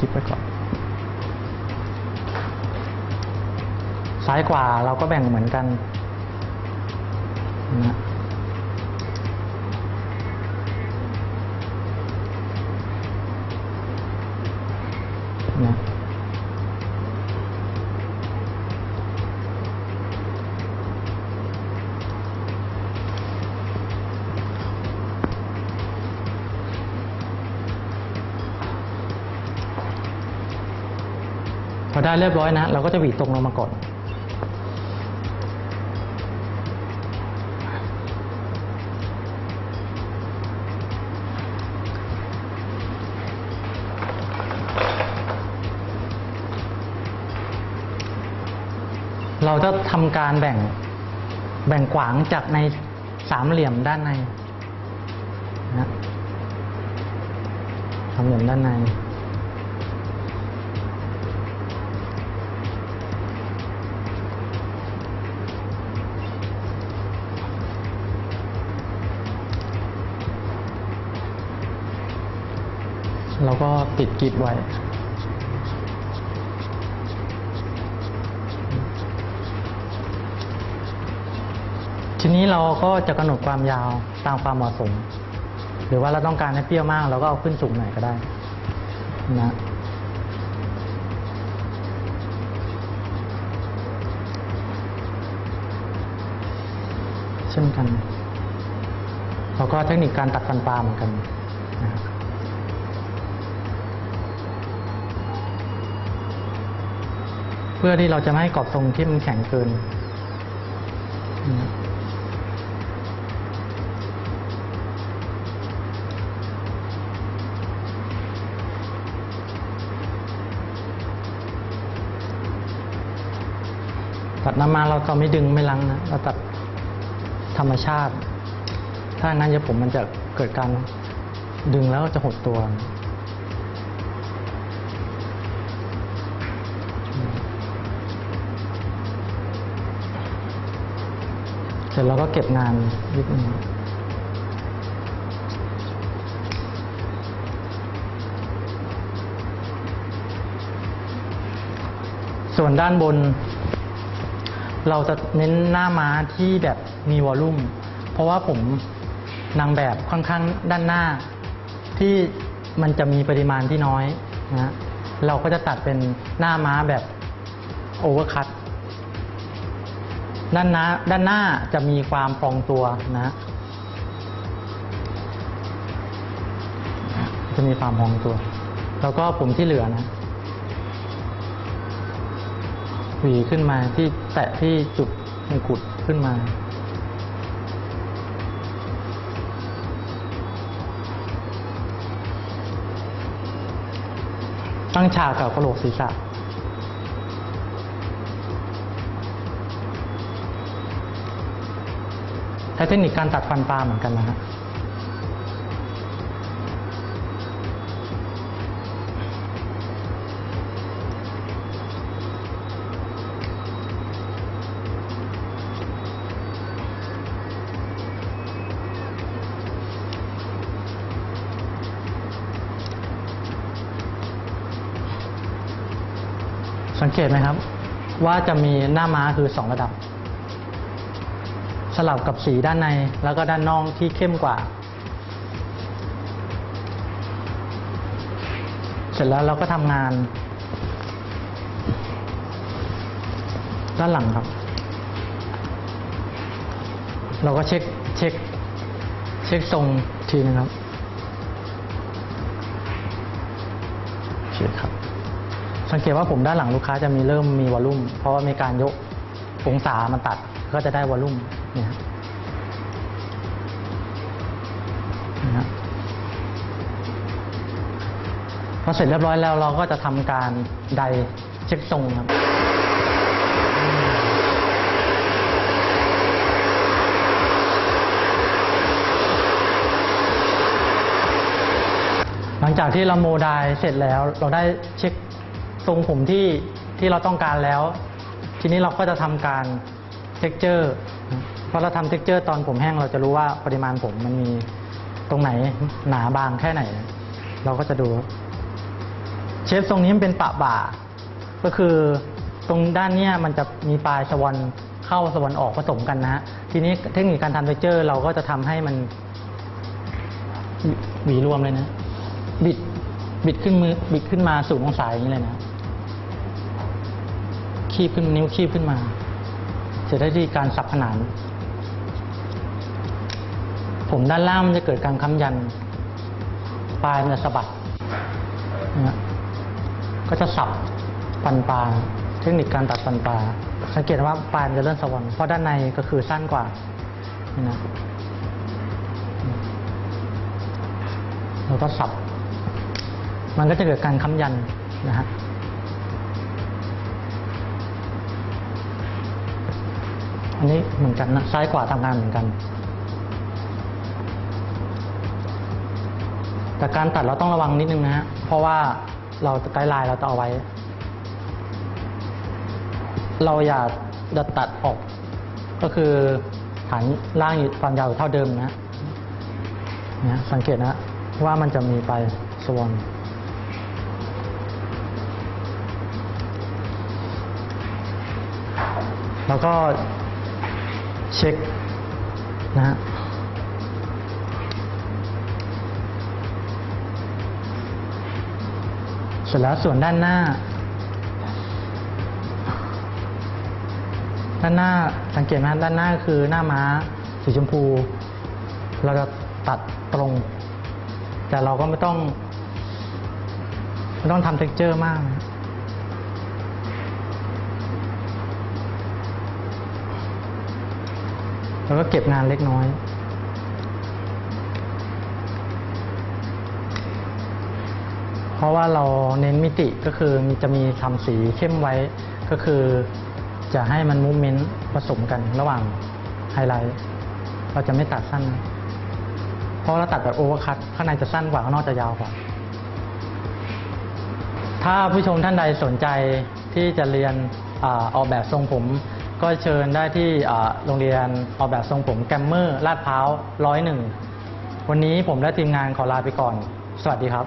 คลิปไว้ก่อน ซ้ายขวาเราก็แบ่งเหมือนกันนะพ อได้เรียบร้อยนะ เราก็จะหวีดตรงลงมาก่อนเราจะทำการแบ่งแบ่งขวางจากในสามเหลี่ยมด้านในนะสามเหลี่ยมด้านใน เราก็ติดกิบไว้ ทีนี้เราก็จะกำหนดความยาวตามความเหมาะสม หรือว่าเราต้องการให้เปรี้ยวมาก เราก็เอาขึ้นสูงหน่อยก็ได้นะเช่นกัน แล้วก็เทคนิคการตัดฟันปลาเหมือนกันนะครับ เพื่อที่เราจะไม่ให้กรอบทรงที่มันแข็งเกิน ตัดน้ำมาเราก็ไม่ดึงไม่ลังนะ เราตัดธรรมชาติ ถ้างั้นเดี๋ยวผมมันจะเกิดการดึงแล้วจะหดตัว เสร็จแล้วก็เก็บงานนิดนึงส่วนด้านบน เราจะเน้นหน้าม้าที่แบบมีวอลลุ่ม เพราะว่าผมนางแบบค่อนข้างด้านหน้า ที่มันจะมีปริมาณที่น้อยนะเราก็จะตัดเป็นหน้าม้าแบบโอเวอร์คัต ด้านหน้าด้านหน้าจะมีความพองตัวนะจะมีความพองตัว แล้วก็ผมที่เหลือนะหวีขึ้นมาที่แตะที่จุดมงกุฎขึ้นมา ตั้งฉากกับกระโหลกศีรษะ ช้เทคนิคการตัดฟันปลาเหมือนกันนะฮะสังเกตไหมครับ ว่าจะมีหน้าม้าคือสองระดับ ลับกับสีด้านในแล้วก็ด้านนอกที่เข้มกว่า เสร็จแล้วเราก็ทำงาน ด้านหลังครับ เราก็เช็คเช็คเช็คทรงทีนึงครับโอเคครับ สังเกตว่าผมด้านหลังลูกค้าจะมีเริ่มมีวอลลุ่ม เพราะว่ามีการยกองศามันตัด ก็จะได้วอลลุ่มเนี่ยครับนะพอเสร็จเรียบร้อยแล้วเราก็จะทำการไดเช็คทรงครับหลังจากที่เราโมไดเสร็จแล้ว เราได้เช็คทรงผมที่ที่เราต้องการแล้ว ทีนี้เราก็จะทำการ เท็กเจอร์พอเราทำเท็กเจอร์ตอนผมแห้งเราจะรู้ว่าปริมาณผมมันมีตรงไหนหนาบางแค่ไหน เราก็จะดู เชฟทรงนี้มันเป็นปะบ่า ก็คือตรงด้านเนี้ยมันจะมีปลายสวอนเข้าสวอนออกผสมกันนะฮะทีนี้เทคนิคการทำเทคเจอร์เราก็จะทำให้มันหวีรวมเลยนะ บิดบิดขึ้นมือบิดขึ้นมาสูงองศาอย่างนี้เลยนะ คีบขึ้นนิ้วคีบขึ้นมา จะได้ที่การสับขนาน ผมด้านล่างมันจะเกิดการค้ำยัน ปลายมันจะสะบัดนะก็จะสับฟันปลาเทคนิคการตัดฟันปลาสังเกตว่าปลายมันจะเลื่อนสวรรค์เพราะด้านในก็คือสั้นกว่านะแล้วก็สับ มันก็จะเกิดการค้ำยันนะฮะ อันนี้เหมือนกันนะซ้ายขวาทำงานเหมือนกัน แต่การตัดเราต้องระวังนิดนึงนะฮะเพราะว่าเราไกด์ไลน์เราจะเอาไว้ เราอย่าจะตัดออก ก็คือฐานล่างอยู่ความยาวเท่าเดิมนะนะสังเกตนะว่ามันจะมีไปสวอนแล้วก็ เช็คนะฮะเสร็จแล้วส่วนด้านหน้า ด้านหน้าสังเกตไหมด้านหน้าคือหน้าม้าสีชมพูเราจะตัดตรง แต่เราก็ไม่ต้อง ไม่ต้องทำเท็กเจอร์มากนะ แล้วก็เก็บงานเล็กน้อย เพราะว่าเราเน้นมิติก็คือจะมีทำสีเข้มไว้ก็คือจะให้มันมูเมนต์ผสมกันระหว่างไฮไลท์เราจะไม่ตัดสั้น เพราะเราตัดแบบโอเวอร์คัตข้างในจะสั้นกว่าข้างนอกจะยาวกว่า ถ้าผู้ชมท่านใดสนใจที่จะเรียนอออกแบบทรงผม ก็เชิญได้ที่โรงเรียนออกแบบทรงผมแกมเมอร์ลาดพร้าวร้อยหนึ่งวันนี้ผมและทีมงานขอลาไปก่อน สวัสดีครับ